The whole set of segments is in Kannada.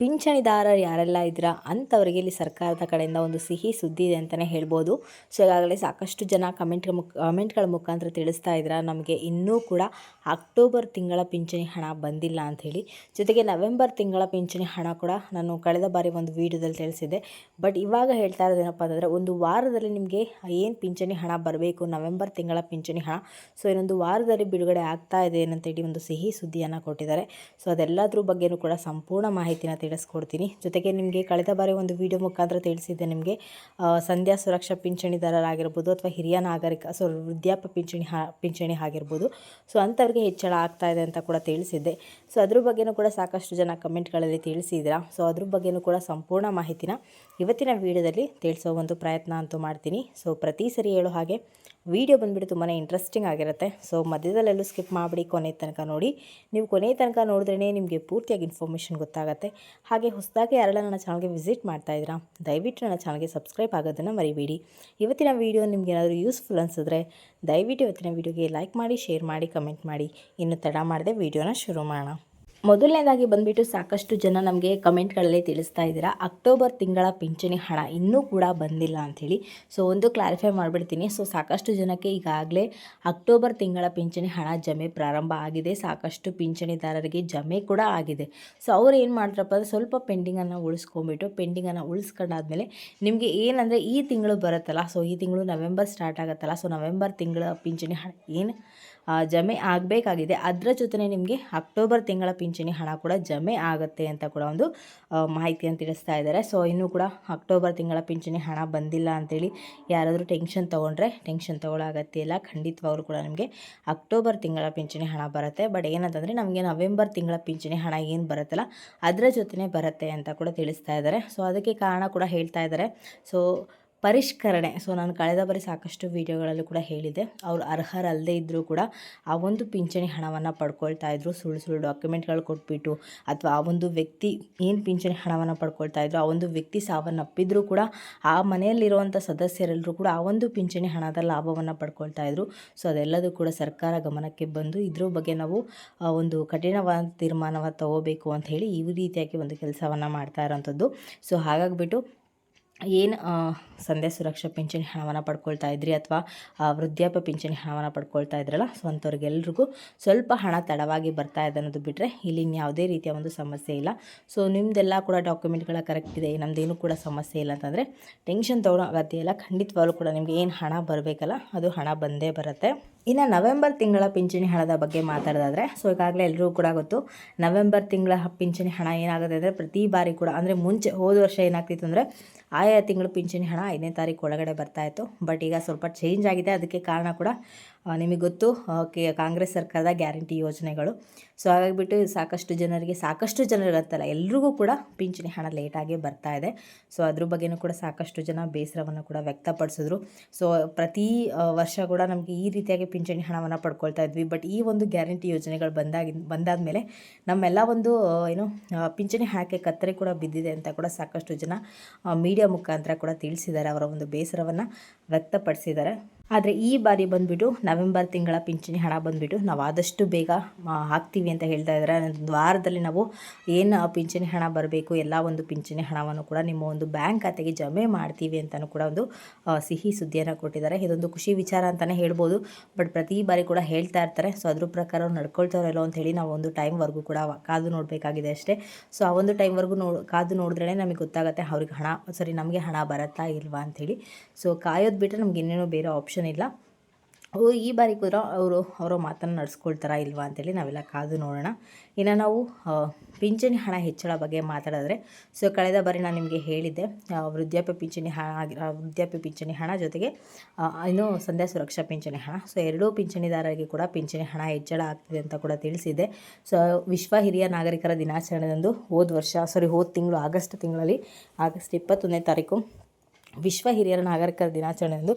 ಪಿಂಚಣಿದಾರರು ಯಾರೆಲ್ಲ ಇದ್ದೀರಾ ಅಂಥವರಿಗೆ ಇಲ್ಲಿ ಸರ್ಕಾರದ ಕಡೆಯಿಂದ ಒಂದು ಸಿಹಿ ಸುದ್ದಿ ಇದೆ ಅಂತಲೇ ಹೇಳ್ಬೋದು. ಸೊ, ಈಗಾಗಲೇ ಸಾಕಷ್ಟು ಜನ ಕಮೆಂಟ್ ಮುಖ, ಕಮೆಂಟ್ಗಳ ಮುಖಾಂತರ ತಿಳಿಸ್ತಾ ಇದ್ದೀರಾ. ನಮಗೆ ಇನ್ನೂ ಕೂಡ ಅಕ್ಟೋಬರ್ ತಿಂಗಳ ಪಿಂಚಣಿ ಹಣ ಬಂದಿಲ್ಲ ಅಂಥೇಳಿ ಜೊತೆಗೆ ನವೆಂಬರ್ ತಿಂಗಳ ಪಿಂಚಣಿ ಹಣ ಕೂಡ ನಾನು ಕಳೆದ ಬಾರಿ ಒಂದು ವೀಡಿಯೋದಲ್ಲಿ ತಿಳಿಸಿದ್ದೆ. ಬಟ್ ಇವಾಗ ಹೇಳ್ತಾ ಇರೋದೇನಪ್ಪ ಅಂತಂದರೆ, ಒಂದು ವಾರದಲ್ಲಿ ನಿಮಗೆ ಏನು ಪಿಂಚಣಿ ಹಣ ಬರಬೇಕು? ನವೆಂಬರ್ ತಿಂಗಳ ಪಿಂಚಣಿ ಹಣ. ಸೊ, ಇನ್ನೊಂದು ವಾರದಲ್ಲಿ ಬಿಡುಗಡೆ ಆಗ್ತಾ ಇದೆ ಏನಂತೇಳಿ ಒಂದು ಸಿಹಿ ಸುದ್ದಿಯನ್ನು ಕೊಟ್ಟಿದ್ದಾರೆ. ಸೊ, ಅದೆಲ್ಲದ್ರ ಬಗ್ಗೆನೂ ಕೂಡ ಸಂಪೂರ್ಣ ಮಾಹಿತಿನ ತಿಳಿಸ್ಕೊಡ್ತೀನಿ. ಜೊತೆಗೆ ನಿಮಗೆ ಕಳೆದ ಬಾರಿ ಒಂದು ವಿಡಿಯೋ ಮುಖಾಂತರ ತಿಳಿಸಿದ್ದೆ ನಿಮಗೆ. ಸಂಧ್ಯಾ ಸುರಕ್ಷಾ ಪಿಂಚಣಿದಾರರಾಗಿರ್ಬೋದು ಅಥವಾ ಹಿರಿಯ ನಾಗರಿಕ, ಸೊ ವೃದ್ಧಾಪ್ಯ ಪಿಂಚಣಿ ಹಾ, ಪಿಂಚಣಿ ಆಗಿರ್ಬೋದು. ಸೊ ಅಂಥವ್ರಿಗೆ ಹೆಚ್ಚಳ ಆಗ್ತಾ ಇದೆ ಅಂತ ಕೂಡ ತಿಳಿಸಿದ್ದೆ. ಸೊ ಅದ್ರ ಬಗ್ಗೆನೂ ಕೂಡ ಸಾಕಷ್ಟು ಜನ ಕಮೆಂಟ್ಗಳಲ್ಲಿ ತಿಳಿಸಿದ್ದೀರಾ? ಸೊ ಅದ್ರ ಬಗ್ಗೆನೂ ಕೂಡ ಸಂಪೂರ್ಣ ಮಾಹಿತಿನ ಇವತ್ತಿನ ವಿಡಿಯೋದಲ್ಲಿ ತಿಳಿಸೋ ಒಂದು ಪ್ರಯತ್ನ ಅಂತೂ ಮಾಡ್ತೀನಿ. ಸೊ ಪ್ರತಿ ಸರಿ ಹೇಳೋ ಹಾಗೆ ವಿಡಿಯೋ ಬಂದುಬಿಟ್ಟು ತುಂಬಾ ಇಂಟ್ರೆಸ್ಟಿಂಗ್ ಆಗಿರುತ್ತೆ. ಸೊ ಮಧ್ಯದಲ್ಲೆಲ್ಲೂ ಸ್ಕಿಪ್ ಮಾಡಿಬಿಡಿ ಕೊನೆ ತನಕ ನೋಡಿ. ನೀವು ಕೊನೆ ತನಕ ನೋಡಿದ್ರೇ ನಿಮಗೆ ಪೂರ್ತಿಯಾಗಿ ಇನ್ಫಾರ್ಮೇಷನ್ ಗೊತ್ತಾಗುತ್ತೆ. ಹಾಗೆ ಹೊಸದಾಗಿ ಯಾರೆಲ್ಲ ನನ್ನ ಚಾನಲ್ಗೆ ವಿಸಿಟ್ ಮಾಡ್ತಾ ಇದ್ದೀರಾ, ದಯವಿಟ್ಟು ನನ್ನ ಚಾನಲ್ಗೆ ಸಬ್ಸ್ಕ್ರೈಬ್ ಆಗೋದನ್ನು ಮರಿಬೇಡಿ. ಇವತ್ತಿನ ವೀಡಿಯೋ ನಿಮ್ಗೆ ಏನಾದರೂ ಯೂಸ್ಫುಲ್ ಅನಿಸಿದ್ರೆ, ದಯವಿಟ್ಟು ಇವತ್ತಿನ ವಿಡಿಯೋಗೆ ಲೈಕ್ ಮಾಡಿ ಶೇರ್ ಮಾಡಿ ಕಮೆಂಟ್ ಮಾಡಿ. ಇನ್ನು ತಡ ಮಾಡದೆ ವೀಡಿಯೋನ ಶುರು ಮಾಡೋಣ. ಮೊದಲನೇದಾಗಿ ಬಂದ್ಬಿಟ್ಟು ಸಾಕಷ್ಟು ಜನ ನಮಗೆ ಕಮೆಂಟ್ಗಳಲ್ಲಿ ತಿಳಿಸ್ತಾ ಇದ್ದೀರಾ, ಅಕ್ಟೋಬರ್ ತಿಂಗಳ ಪಿಂಚಣಿ ಹಣ ಇನ್ನೂ ಕೂಡ ಬಂದಿಲ್ಲ ಅಂಥೇಳಿ. ಸೊ, ಒಂದು ಕ್ಲಾರಿಫೈ ಮಾಡಿಬಿಡ್ತೀನಿ. ಸೊ, ಸಾಕಷ್ಟು ಜನಕ್ಕೆ ಈಗಾಗಲೇ ಅಕ್ಟೋಬರ್ ತಿಂಗಳ ಪಿಂಚಣಿ ಹಣ ಜಮೆ ಪ್ರಾರಂಭ ಆಗಿದೆ. ಸಾಕಷ್ಟು ಪಿಂಚಣಿದಾರರಿಗೆ ಜಮೆ ಕೂಡ ಆಗಿದೆ. ಸೊ, ಅವ್ರು ಏನು ಮಾಡ್ತಾರಪ್ಪ ಅಂದರೆ ಸ್ವಲ್ಪ ಪೆಂಡಿಂಗನ್ನು ಉಳಿಸ್ಕೊಂಬಿಟ್ಟು ಪೆಂಡಿಂಗನ್ನು ಉಳಿಸ್ಕೊಂಡಾದ್ಮೇಲೆ ನಿಮಗೆ ಏನಂದರೆ ಈ ತಿಂಗಳು ಬರುತ್ತಲ್ಲ, ಸೊ, ಈ ತಿಂಗಳು ನವೆಂಬರ್ ಸ್ಟಾರ್ಟ್ ಆಗುತ್ತಲ್ಲ, ಸೊ, ನವೆಂಬರ್ ತಿಂಗಳ ಪಿಂಚಣಿ ಹಣ ಏನು ಜಮೆ ಆಗಬೇಕಾಗಿದೆ. ಅದರ ಜೊತೆ ನಿಮಗೆ ಅಕ್ಟೋಬರ್ ತಿಂಗಳ ಪಿಂಚಣಿ ಹಣ ಕೂಡ ಜಮೆ ಆಗುತ್ತೆ ಅಂತ ಕೂಡ ಒಂದು ಮಾಹಿತಿಯನ್ನು ತಿಳಿಸ್ತಾ ಇದ್ದಾರೆ. ಸೊ ಇನ್ನೂ ಕೂಡ ಅಕ್ಟೋಬರ್ ತಿಂಗಳ ಪಿಂಚಣಿ ಹಣ ಬಂದಿಲ್ಲ ಅಂತೇಳಿ ಯಾರಾದರೂ ಟೆನ್ಷನ್ ತೊಗೊಂಡ್ರೆ ಟೆನ್ಷನ್ ತೊಗೊಳ್ಳೋ ಅಗತ್ಯ ಇಲ್ಲ. ಖಂಡಿತವಾಗ್ಲೂ ಕೂಡ ನಮಗೆ ಅಕ್ಟೋಬರ್ ತಿಂಗಳ ಪಿಂಚಣಿ ಹಣ ಬರುತ್ತೆ. ಬಟ್ ಏನಂತಂದರೆ ನಮಗೆ ನವೆಂಬರ್ ತಿಂಗಳ ಪಿಂಚಣಿ ಹಣ ಏನು ಬರುತ್ತಲ್ಲ ಅದರ ಜೊತೆನೇ ಬರುತ್ತೆ ಅಂತ ಕೂಡ ತಿಳಿಸ್ತಾ ಇದ್ದಾರೆ. ಸೊ ಅದಕ್ಕೆ ಕಾರಣ ಕೂಡ ಹೇಳ್ತಾ ಇದ್ದಾರೆ. ಸೊ ಪರಿಷ್ಕರಣೆ. ಸೊ ನಾನು ಕಳೆದ ಬಾರಿ ಸಾಕಷ್ಟು ವಿಡಿಯೋಗಳಲ್ಲಿ ಕೂಡ ಹೇಳಿದೆ ಅವರು ಅರ್ಹರಲ್ಲದೆ ಇದ್ದರೂ ಕೂಡ ಆ ಒಂದು ಪಿಂಚಣಿ ಹಣವನ್ನು ಪಡ್ಕೊಳ್ತಾ ಇದ್ರು. ಸುಳ್ಳು ಸುಳ್ಳು ಡಾಕ್ಯುಮೆಂಟ್ಗಳು ಕೊಟ್ಬಿಟ್ಟು ಅಥವಾ ಆ ಒಂದು ವ್ಯಕ್ತಿ ಏನು ಪಿಂಚಣಿ ಹಣವನ್ನು ಪಡ್ಕೊಳ್ತಾ ಇದ್ರು, ಆ ಒಂದು ವ್ಯಕ್ತಿ ಸಾವನ್ನಪ್ಪಿದ್ರೂ ಕೂಡ ಆ ಮನೆಯಲ್ಲಿರುವಂಥ ಸದಸ್ಯರೆಲ್ಲರೂ ಕೂಡ ಆ ಒಂದು ಪಿಂಚಣಿ ಹಣದ ಲಾಭವನ್ನು ಪಡ್ಕೊಳ್ತಾ ಇದ್ರು. ಸೊ ಅದೆಲ್ಲದೂ ಕೂಡ ಸರ್ಕಾರ ಗಮನಕ್ಕೆ ಬಂದು ಇದ್ರ ಬಗ್ಗೆ ನಾವು ಒಂದು ಕಠಿಣವಾದ ತೀರ್ಮಾನವನ್ನು ತಗೋಬೇಕು ಅಂತ ಹೇಳಿ ಈ ರೀತಿಯಾಗಿ ಒಂದು ಕೆಲಸವನ್ನು ಮಾಡ್ತಾ ಇರೋವಂಥದ್ದು ಸೊ ಹಾಗಾಗಿಬಿಟ್ಟು ಏನು ಸಂಧ್ಯಾ ಸುರಕ್ಷಾ ಪಿಂಚಣಿ ಹಣವನ್ನು ಪಡ್ಕೊಳ್ತಾ ಇದ್ರಿ ಅಥವಾ ವೃದ್ಧಾಪ್ಯ ಪಿಂಚಣಿ ಹಣವನ್ನು ಪಡ್ಕೊಳ್ತಾ ಇದ್ರಲ್ಲ ಸೊ ಅಂಥವ್ರಿಗೆಲ್ರಿಗೂ ಸ್ವಲ್ಪ ಹಣ ತಡವಾಗಿ ಬರ್ತಾ ಇದೆ ಅನ್ನೋದು ಬಿಟ್ಟರೆ ಇಲ್ಲಿ ಯಾವುದೇ ರೀತಿಯ ಒಂದು ಸಮಸ್ಯೆ ಇಲ್ಲ. ಸೊ ನಿಮ್ಮದೆಲ್ಲ ಕೂಡ ಡಾಕ್ಯುಮೆಂಟ್ಗಳ ಕರೆಕ್ಟ್ ಇದೆ ನಮ್ಮದೇನು ಕೂಡ ಸಮಸ್ಯೆ ಇಲ್ಲ ಅಂತಂದರೆ ಟೆನ್ಷನ್ ತೊಗೊಳೋ ಅಗತ್ಯ ಇಲ್ಲ. ಖಂಡಿತವಾಗ್ಲೂ ಕೂಡ ನಿಮಗೆ ಏನು ಹಣ ಬರಬೇಕಲ್ಲ, ಅದು ಹಣ ಬಂದೇ ಬರುತ್ತೆ. ಇನ್ನು ನವೆಂಬರ್ ತಿಂಗಳ ಪಿಂಚಣಿ ಹಣದ ಬಗ್ಗೆ ಮಾತಾಡೋದಾದರೆ ಸೊ ಈಗಾಗಲೇ ಎಲ್ಲರಿಗೂ ಕೂಡ ಗೊತ್ತು, ನವೆಂಬರ್ ತಿಂಗಳ ಪಿಂಚಣಿ ಹಣ ಏನಾಗುತ್ತೆ ಅಂದರೆ ಪ್ರತಿ ಬಾರಿ ಕೂಡ, ಅಂದರೆ ಮುಂಚೆ ಹೋದ ವರ್ಷ ಏನಾಗ್ತಿತ್ತು ಅಂದರೆ, ಆಯಾ ತಿಂಗಳು ಪಿಂಚಣಿ ಹಣ ಐದನೇ ತಾರೀಕು ಒಳಗಡೆ ಬರ್ತಾ ಇತ್ತು. ಬಟ್ ಈಗ ಸ್ವಲ್ಪ ಚೇಂಜ್ ಆಗಿದೆ, ಅದಕ್ಕೆ ಕಾರಣ ಕೂಡ ನಿಮಗೆ ಗೊತ್ತು ಕಾಂಗ್ರೆಸ್ ಸರ್ಕಾರದ ಗ್ಯಾರಂಟಿ ಯೋಜನೆಗಳು. ಸೊ ಹಾಗಾಗಿಬಿಟ್ಟು ಸಾಕಷ್ಟು ಜನರಿಗೆ, ಸಾಕಷ್ಟು ಜನರಂತಲ್ಲ ಎಲ್ರಿಗೂ ಕೂಡ ಪಿಂಚಣಿ ಹಣ ಲೇಟಾಗಿ ಬರ್ತಾ ಇದೆ. ಸೊ ಅದ್ರ ಬಗ್ಗೆನೂ ಕೂಡ ಸಾಕಷ್ಟು ಜನ ಬೇಸರವನ್ನು ಕೂಡ ವ್ಯಕ್ತಪಡಿಸಿದ್ರು. ಸೊ ಪ್ರತಿ ವರ್ಷ ಕೂಡ ನಮಗೆ ಈ ರೀತಿಯಾಗಿ ಪಿಂಚಣಿ ಹಣವನ್ನು ಪಡ್ಕೊಳ್ತಾ ಇದ್ವಿ. ಬಟ್ ಈ ಒಂದು ಗ್ಯಾರಂಟಿ ಯೋಜನೆಗಳು ಬಂದಾಗಿ ಮೇಲೆ ನಮ್ಮೆಲ್ಲ ಒಂದು ಏನು ಪಿಂಚಣಿ ಹಣಕ್ಕೆ ಕತ್ತರಿ ಕೂಡ ಬಿದ್ದಿದೆ ಅಂತ ಕೂಡ ಸಾಕಷ್ಟು ಜನ ಮೀಡಿಯಾ ಮುಖಾಂತರ ಕೂಡ ತಿಳಿಸಿದ್ದಾರೆ. ಅವರ ಒಂದು ಬೇಸರವನ್ನು ವ್ಯಕ್ತಪಡಿಸಿದ್ದಾರೆ. ಆದರೆ ಈ ಬಾರಿ ಬಂದುಬಿಟ್ಟು ನವೆಂಬರ್ ತಿಂಗಳ ಪಿಂಚಣಿ ಹಣ ಬಂದುಬಿಟ್ಟು ನಾವು ಆದಷ್ಟು ಬೇಗ ಹಾಕ್ತೀವಿ ಅಂತ ಹೇಳ್ತಾ ಇದ್ದಾರೆ ಒಂದು ವಾರದಲ್ಲಿ ನಾವು ಏನು ಪಿಂಚಣಿ ಹಣ ಬರಬೇಕು, ಎಲ್ಲ ಒಂದು ಪಿಂಚಣಿ ಹಣವನ್ನು ಕೂಡ ನಿಮ್ಮ ಒಂದು ಬ್ಯಾಂಕ್ ಖಾತೆಗೆ ಜಮೆ ಮಾಡ್ತೀವಿ ಅಂತಲೂ ಕೂಡ ಒಂದು ಸಿಹಿ ಸುದ್ದಿಯನ್ನು ಕೊಟ್ಟಿದ್ದಾರೆ. ಇದೊಂದು ಖುಷಿ ವಿಚಾರ ಅಂತಲೇ ಹೇಳ್ಬೋದು. ಬಟ್ ಪ್ರತಿ ಬಾರಿ ಕೂಡ ಹೇಳ್ತಾ ಇರ್ತಾರೆ. ಸೊ, ಅದ್ರ ಪ್ರಕಾರ ನಡ್ಕೊಳ್ತಾರಲ್ಲೋ ಅಂತ ಹೇಳಿ ನಾವು ಒಂದು ಟೈಮ್ವರೆಗೂ ಕೂಡ ಕಾದು ನೋಡಬೇಕಾಗಿದೆ ಅಷ್ಟೇ. ಸೊ, ಆ ಒಂದು ಟೈಮ್ವರೆಗೂ ನೋ, ಕಾದು ನೋಡಿದ್ರೇ ನಮಗೆ ಗೊತ್ತಾಗುತ್ತೆ ಅವ್ರಿಗೆ ಹಣ, ಸರಿ ನಮಗೆ ಹಣ ಬರುತ್ತಾ ಇಲ್ವಾ ಅಂಥೇಳಿ ಸೊ, ಕಾಯೋದು ಬಿಟ್ಟರೆ ನಮ್ಗೆ ಇನ್ನೇನೋ ಬೇರೆ ಆಪ್ಷನ್ ಇಲ್ಲ. ಓ, ಈ ಬಾರಿ ಕೂಡ ಅವರು, ಅವರ ಮಾತನ್ನು ನಡೆಸ್ಕೊಳ್ತಾರಾ ಇಲ್ವಾ ಅಂತೇಳಿ ನಾವೆಲ್ಲ ಕಾದು ನೋಡೋಣ. ಇನ್ನು ನಾವು ಪಿಂಚಣಿ ಹಣ ಹೆಚ್ಚಳ ಬಗ್ಗೆ ಮಾತಾಡಿದ್ರೆ ಸೊ, ಕಳೆದ ಬಾರಿ ನಾನು ನಿಮಗೆ ಹೇಳಿದ್ದೆ ವೃದ್ಧಾಪ್ಯ ಪಿಂಚಣಿ ಹಣ ವೃದ್ಧಾಪ್ಯ ಪಿಂಚಣಿ ಹಣ ಜೊತೆಗೆ ಇನ್ನು ಸಂಧ್ಯಾ ಸುರಕ್ಷಾ ಪಿಂಚಣಿ ಹಣ, ಸೊ, ಎರಡೂ ಪಿಂಚಣಿದಾರರಿಗೆ ಕೂಡ ಪಿಂಚಣಿ ಹಣ ಹೆಚ್ಚಳ ಆಗ್ತಿದೆ ಅಂತ ಕೂಡ ತಿಳಿಸಿದೆ ಸೊ, ವಿಶ್ವ ಹಿರಿಯ ನಾಗರಿಕರ ದಿನಾಚರಣೆದಂದು ಹೋದ ವರ್ಷ ಸಾರಿ ಹೋದ ತಿಂಗಳು ಆಗಸ್ಟ್ ತಿಂಗಳಲ್ಲಿ, ಆಗಸ್ಟ್ ಇಪ್ಪತ್ತೊಂದನೇ ತಾರೀಕು ವಿಶ್ವ ಹಿರಿಯರ ನಾಗರಿಕರ ದಿನಾಚರಣೆಯಂದು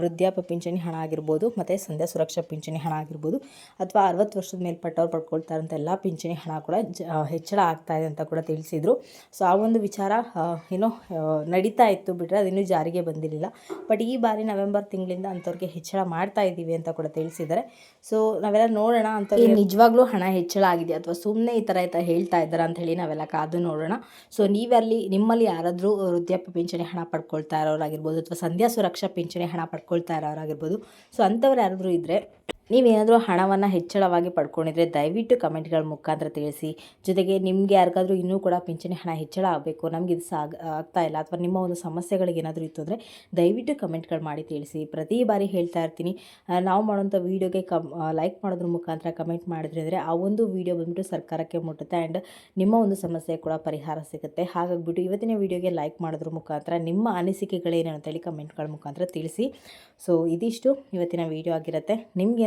ವೃದ್ಧಾಪ್ಯ ಪಿಂಚಣಿ ಹಣ ಆಗಿರ್ಬೋದು, ಮತ್ತು ಸಂಧ್ಯಾ ಸುರಕ್ಷಾ ಪಿಂಚಣಿ ಹಣ ಆಗಿರ್ಬೋದು, ಅಥವಾ ಅರವತ್ತು ವರ್ಷದ ಮೇಲ್ಪಟ್ಟವ್ರು ಪಡ್ಕೊಳ್ತಾ ಇರೋಂಥ ಎಲ್ಲ ಪಿಂಚಣಿ ಹಣ ಕೂಡ ಜ ಹೆಚ್ಚಳ ಆಗ್ತಾ ಇದೆ ಅಂತ ಕೂಡ ತಿಳಿಸಿದರು. ಸೊ, ಆ ಒಂದು ವಿಚಾರ ಏನೋ ನಡೀತಾ ಇತ್ತು ಬಿಟ್ಟರೆ ಅದಿನ್ನೂ ಜಾರಿಗೆ ಬಂದಿರಲಿಲ್ಲ. ಬಟ್ ಈ ಬಾರಿ ನವೆಂಬರ್ ತಿಂಗಳಿಂದ ಅಂಥವ್ರಿಗೆ ಹೆಚ್ಚಳ ಮಾಡ್ತಾ ಇದ್ದೀವಿ ಅಂತ ಕೂಡ ತಿಳಿಸಿದ್ದಾರೆ. ಸೊ, ನಾವೆಲ್ಲ ನೋಡೋಣ ಅಂತ ನಿಜವಾಗ್ಲೂ ಹಣ ಹೆಚ್ಚಳ ಆಗಿದೆ ಅಥವಾ ಸುಮ್ಮನೆ ಈ ಥರ ಈ ಹೇಳ್ತಾ ಇದ್ದಾರೆ ಅಂತ ಹೇಳಿ ನಾವೆಲ್ಲ ಕಾದು ನೋಡೋಣ. ಸೊ, ನೀವಲ್ಲಿ, ನಿಮ್ಮಲ್ಲಿ ಯಾರಾದರೂ ವೃದ್ಧಾಪ್ಯ ಪಿಂಚಣಿ ಹಣ ಪಡ್ಕೊಳ್ತಾ ಇರೋರಾಗಿರ್ಬೋದು ಅಥವಾ ಸಂಧ್ಯಾ ಸುರಕ್ಷಾ ಪಿಂಚಣಿ ಹಣ ಪಡ್ಕೊಳ್ತಾ ಇರೋರಾಗಿರ್ಬೋದು. ಸೊ ಅಂಥವ್ರು ಯಾರಾದರೂ ಇದ್ದರೆ ನೀವೇನಾದರೂ ಹಣವನ್ನು ಹೆಚ್ಚಳವಾಗಿ ಪಡ್ಕೊಂಡಿದ್ರೆ ದಯವಿಟ್ಟು ಕಮೆಂಟ್ಗಳ ಮುಖಾಂತರ ತಿಳಿಸಿ. ಜೊತೆಗೆ ನಿಮಗೆ ಯಾರಿಗಾದರೂ ಇನ್ನೂ ಕೂಡ ಪಿಂಚಣಿ ಹಣ ಹೆಚ್ಚಳ ಆಗಬೇಕು, ನಮ್ಗೆ ಇದು ಸಾಗ ಆಗ್ತಾ ಇಲ್ಲ ಅಥವಾ ನಿಮ್ಮ ಒಂದು ಸಮಸ್ಯೆಗಳಿಗೆ ಏನಾದರೂ ಇತ್ತು ಅಂದರೆ ದಯವಿಟ್ಟು ಕಮೆಂಟ್ಗಳು ಮಾಡಿ ತಿಳಿಸಿ. ಪ್ರತಿ ಬಾರಿ ಹೇಳ್ತಾ ಇರ್ತೀನಿ. ನಾವು ಮಾಡುವಂಥ ವೀಡಿಯೋಗೆ ಕಮ್ ಲೈಕ್ ಮಾಡೋದ್ರ ಮುಖಾಂತರ ಕಮೆಂಟ್ ಮಾಡಿದ್ರೆ ಅಂದರೆ ಆ ಒಂದು ವೀಡಿಯೋ ಬಂದುಬಿಟ್ಟು ಸರ್ಕಾರಕ್ಕೆ ಮುಟ್ಟುತ್ತೆ ಆ್ಯಂಡ್ ನಿಮ್ಮ ಒಂದು ಸಮಸ್ಯೆ ಕೂಡ ಪರಿಹಾರ ಸಿಗುತ್ತೆ. ಹಾಗಾಗಿಬಿಟ್ಟು ಇವತ್ತಿನ ವೀಡಿಯೋಗೆ ಲೈಕ್ ಮಾಡೋದ್ರ ಮುಖಾಂತರ ನಿಮ್ಮ ಅನಿಸಿಕೆಗಳೇನು ಅಂತೇಳಿ ಕಮೆಂಟ್ಗಳ ಮುಖಾಂತರ ತಿಳಿಸಿ. ಸೊ ಇದಿಷ್ಟು ಇವತ್ತಿನ ವೀಡಿಯೋ ಆಗಿರುತ್ತೆ.